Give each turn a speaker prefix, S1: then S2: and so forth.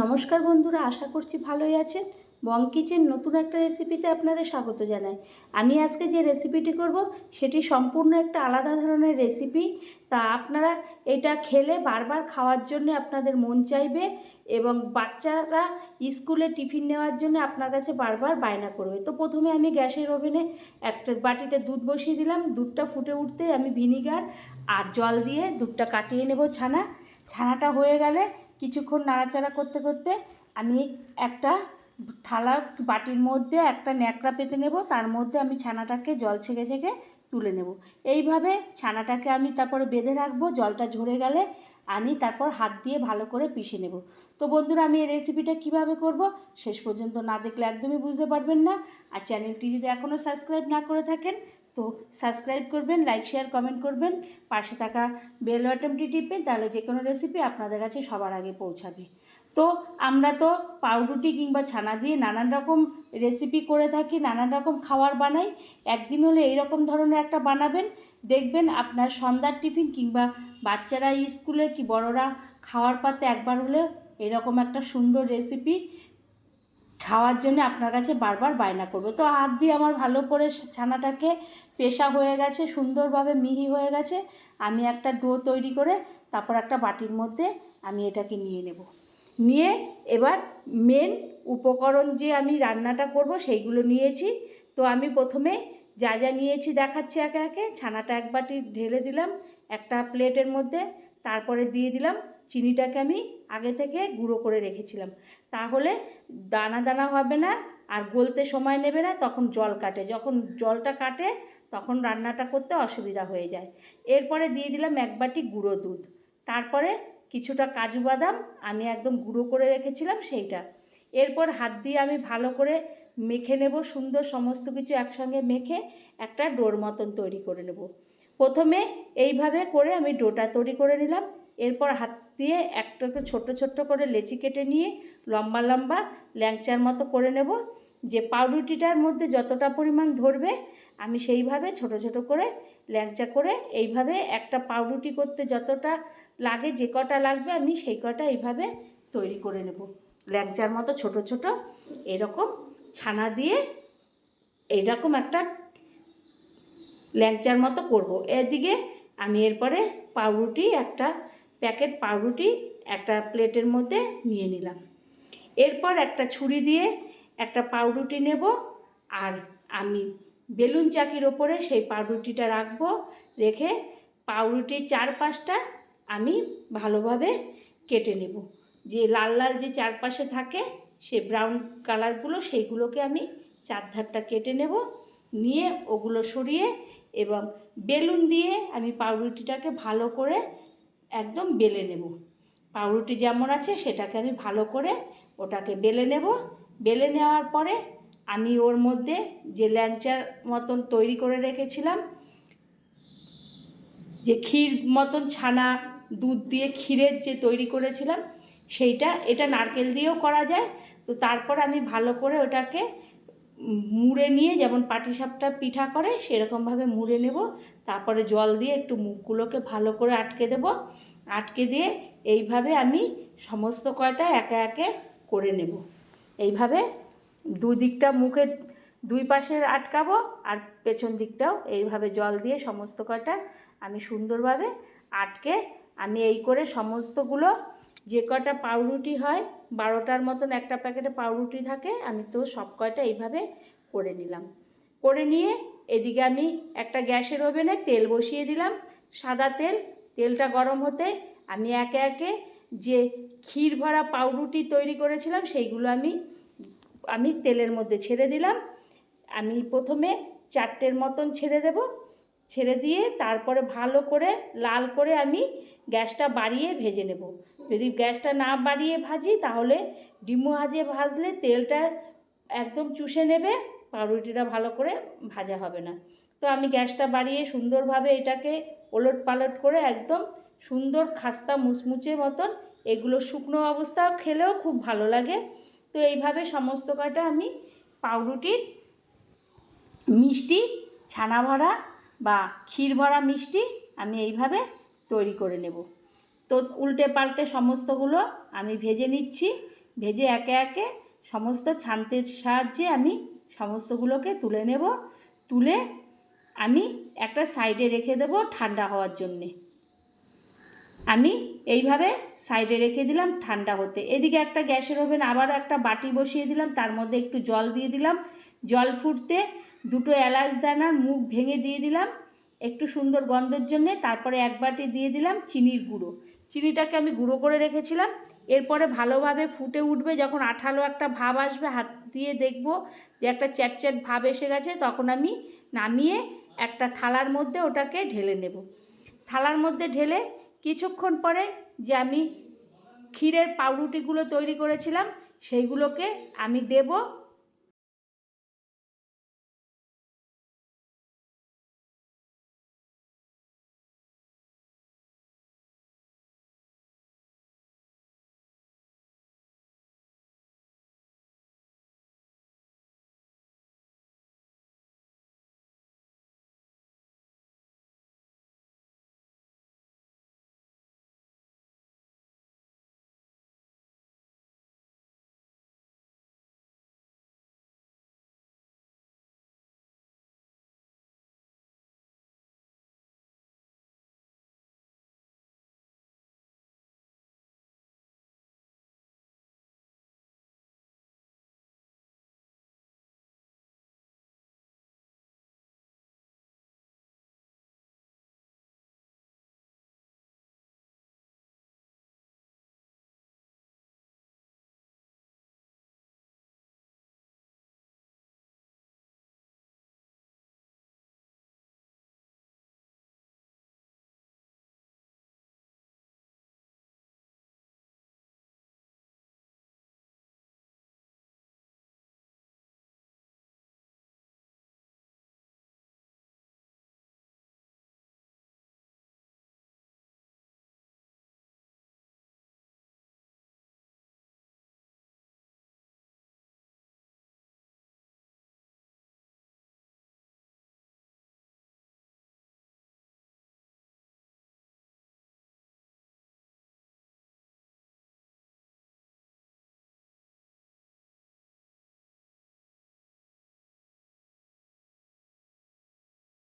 S1: নমস্কার বন্ধুরা, আশা করছি ভালোই আছেন। বং কিচেন নতুন একটা রেসিপিতে আপনাদের স্বাগত জানাই। আমি আজকে যে রেসিপিটি করব, সেটি সম্পূর্ণ একটা আলাদা ধরনের রেসিপি তা আপনারা এটা খেলে বারবার খাওয়ার জন্য আপনাদের মন চাইবে এবং বাচ্চারা স্কুলে টিফিন নেওয়ার জন্য আপনার কাছে বারবার বায়না করবে। তো প্রথমে আমি গ্যাসের ওভেনে একটা বাটিতে দুধ বসিয়ে দিলাম। দুধটা ফুটে উঠতে আমি ভিনিগার আর জল দিয়ে দুধটা কাটিয়ে নেব ছানা। ছানাটা হয়ে গেলে কিছুক্ষণ নাড়াচাড়া করতে করতে আমি একটা থালার বাটির মধ্যে একটা ন্যাকড়া পেতে নেব, তার মধ্যে আমি ছানাটাকে জল ছেঁকে ছেঁকে তুলে নেব। এইভাবে ছানাটাকে আমি তারপরে বেঁধে রাখব, জলটা ঝরে গেলে আমি তারপর হাত দিয়ে ভালো করে পিষে নেব। তো বন্ধুরা, আমি এই রেসিপিটা কীভাবে করব শেষ পর্যন্ত না দেখলে একদমই বুঝতে পারবেন না। আর চ্যানেলটি যদি এখনও সাবস্ক্রাইব না করে থাকেন তো সাবস্ক্রাইব করবেন লাইক শেয়ার কমেন্ট করবেন। পাশে থাকা বেল বাটনটি টিপবেন তাহলে যে কোনো রেসিপি আপনাদের কাছে সবার আগে পৌঁছাবে। তো আমরা তো পাউরুটি কিংবা ছানা দিয়ে নানান রকম রেসিপি করে থাকি, নানান রকম খাবার বানাই। একদিন হলে এইরকম ধরনের একটা বানাবেন। দেখবেন আপনার সন্ধ্যার টিফিন কিংবা বাচ্চারা স্কুলে কি বড়রা খাওয়ার পাতে একবার হলেও এরকম একটা সুন্দর রেসিপি খাওয়ার জন্য আপনার কাছে বারবার বায়না করবে। তো হাত দিয়ে আমার ভালো করে ছানাটাকে পেশা হয়ে গেছে, সুন্দরভাবে মিহি হয়ে গেছে। আমি একটা ডো তৈরি করে তারপর একটা বাটির মধ্যে আমি এটাকে নিয়ে নেব। নিয়ে এবার মেন উপকরণ যে আমি রান্নাটা করব সেইগুলো নিয়েছি। তো আমি প্রথমে যা যা নিয়েছি দেখাচ্ছি একে একে, ছানাটা এক বাটি ঢেলে দিলাম একটা প্লেটের মধ্যে, তারপরে দিয়ে দিলাম চিনিটাকে আমি আগে থেকে গুঁড়ো করে রেখেছিলাম। তাহলে দানা দানা হবে না আর গলতে সময় নেবে না, তখন জল কাটে। যখন জলটা কাটে, তখন রান্নাটা করতে অসুবিধা হয়ে যায়। এরপরে দিয়ে দিলাম এক বাটি গুঁড়ো দুধ। তারপরে কিছুটা কাজু বাদাম আমি একদম গুঁড়ো করে রেখেছিলাম সেইটা। এরপর হাত দিয়ে আমি ভালো করে মেখে নেব, সুন্দর সমস্ত কিছু একসঙ্গে মেখে একটা ডোর মতন তৈরি করে নেব। প্রথমে এইভাবে করে আমি ডোটা তৈরি করে নিলাম। এরপর হাত দিয়ে একটা করে ছোট্ট ছোট্ট করে লেচি কেটে নিয়ে লম্বা লম্বা ল্যাংচার মতো করে নেব। যে পাউরুটিটার মধ্যে যতটা পরিমাণ ধরবে, আমি সেইভাবে ছোট ছোট করে ল্যাংচা করে এইভাবে একটা পাউরুটি করতে যতটা লাগে, যে কটা লাগবে আমি সেই কটা এইভাবে তৈরি করে নেব। ল্যাংচার মতো ছোট ছোট এরকম ছানা দিয়ে এইরকম একটা ল্যাংচার মতো করব। এদিকে আমি এরপরে পাউরুটি একটা প্যাকেট পাউরুটি একটা প্লেটের মধ্যে নিয়ে নিলাম। এরপর একটা ছুরি দিয়ে একটা পাউরুটি নেব আর আমি বেলুন চাকির ওপরে সেই পাউরুটিটা রাখব। রেখে পাউরুটির চারপাশটা আমি ভালোভাবে কেটে নেব। যে লাল লাল যে চারপাশে থাকে সে ব্রাউন কালারগুলো সেইগুলোকে আমি চারধারটা কেটে নেব। নিয়ে ওগুলো সরিয়ে এবং বেলুন দিয়ে আমি পাউরুটিটাকে ভালো করে একদম বেলে নেব। পাউরুটি যেমন আছে সেটাকে আমি ভালো করে ওটাকে বেলে নেব। বেলে নেওয়ার পরে আমি ওর মধ্যে যে ল্যাংচার মতন তৈরি করে রেখেছিলাম, যে ক্ষীর মতন ছানা, দুধ দিয়ে ক্ষীরের যে তৈরি করেছিলাম, সেইটা, এটা নারকেল দিয়েও করা যায়। তো তারপর আমি ভালো করে ওটাকে মুড়ে নিয়ে যেমন পাটিসাপটা পিঠা করে, সেরকমভাবে মুড়ে নেব। তারপরে জল দিয়ে একটু মুখগুলোকে ভালো করে আটকে দেব। আটকে দিয়ে এইভাবে আমি সমস্ত কয়টা একে একে করে নেব। এইভাবে দুদিকটা মুখে দুই পাশে আটকাবো আর পেছন দিকটাও এইভাবে জল দিয়ে সমস্ত কয়টা আমি সুন্দরভাবে আটকে আমি এই করে সমস্তগুলো যে কটা পাউরুটি হয়, বারোটার মতন একটা প্যাকেটে পাউরুটি থাকে, আমি তো সব কয়টা এইভাবে করে নিলাম। করে নিয়ে এদিকে আমি একটা গ্যাসের ওভেনে তেল বসিয়ে দিলাম, সাদা তেল, তেলটা গরম হতে আমি একে একে যে ক্ষীর ভরা পাউরুটি তৈরি করেছিলাম, সেইগুলো আমি আমি তেলের মধ্যে ছেড়ে দিলাম। আমি প্রথমে চারটের মতন ছেড়ে দেব, ছেড়ে দিয়ে তারপরে ভালো করে, লাল করে আমি গ্যাসটা বাড়িয়ে ভেজে নেব। যদি গ্যাসটা না বাড়িয়ে ভাজি, তাহলে ডিমো হাজে ভাজলে তেলটা একদম চুষে নেবে, পাউরুটিটা ভালো করে ভাজা হবে না। তো আমি গ্যাসটা বাড়িয়ে সুন্দরভাবে এটাকে ওলট পালট করে একদম সুন্দর খাস্তা মুচমুচে মতন এগুলো শুকনো অবস্থা খেলেও খুব ভালো লাগে। তো এইভাবে সমস্ত কটা আমি পাউরুটির মিষ্টি, ছানা ভরা বা ক্ষীর ভরা মিষ্টি আমি এইভাবে তৈরি করে নেব। তো উল্টে পাল্টে সমস্তগুলো আমি ভেজে নিচ্ছি। ভেজে একে একে সমস্ত ছান্তের সাহায্যে আমি সমস্তগুলোকে তুলে নেব। তুলে আমি একটা সাইডে রেখে দেবো ঠান্ডা হওয়ার জন্যে। আমি এইভাবে সাইডে রেখে দিলাম ঠান্ডা হতে। এদিকে একটা গ্যাসের ওভেন, আবারও একটা বাটি বসিয়ে দিলাম, তার মধ্যে একটু জল দিয়ে দিলাম। জল ফুটতে দুটো এলাচ দানার মুখ ভেঙে দিয়ে দিলাম। একটু সুন্দর গন্ধের জন্যে তারপরে এক বাটি দিয়ে দিলাম চিনির গুঁড়ো। চিনিটাকে আমি গুঁড়ো করে রেখেছিলাম। এরপরে ভালোভাবে ফুটে উঠবে, যখন আঠালো একটা ভাব আসবে, হাত দিয়ে দেখব যে একটা চ্যাটচ্যাট ভাব এসে গেছে, তখন আমি নামিয়ে একটা থালার মধ্যে ওটাকে ঢেলে নেব। থালার মধ্যে ঢেলে কিছুক্ষণ পরে যে আমি ক্ষীরের পাউরুটিগুলো তৈরি করেছিলাম, সেইগুলোকে আমি দেব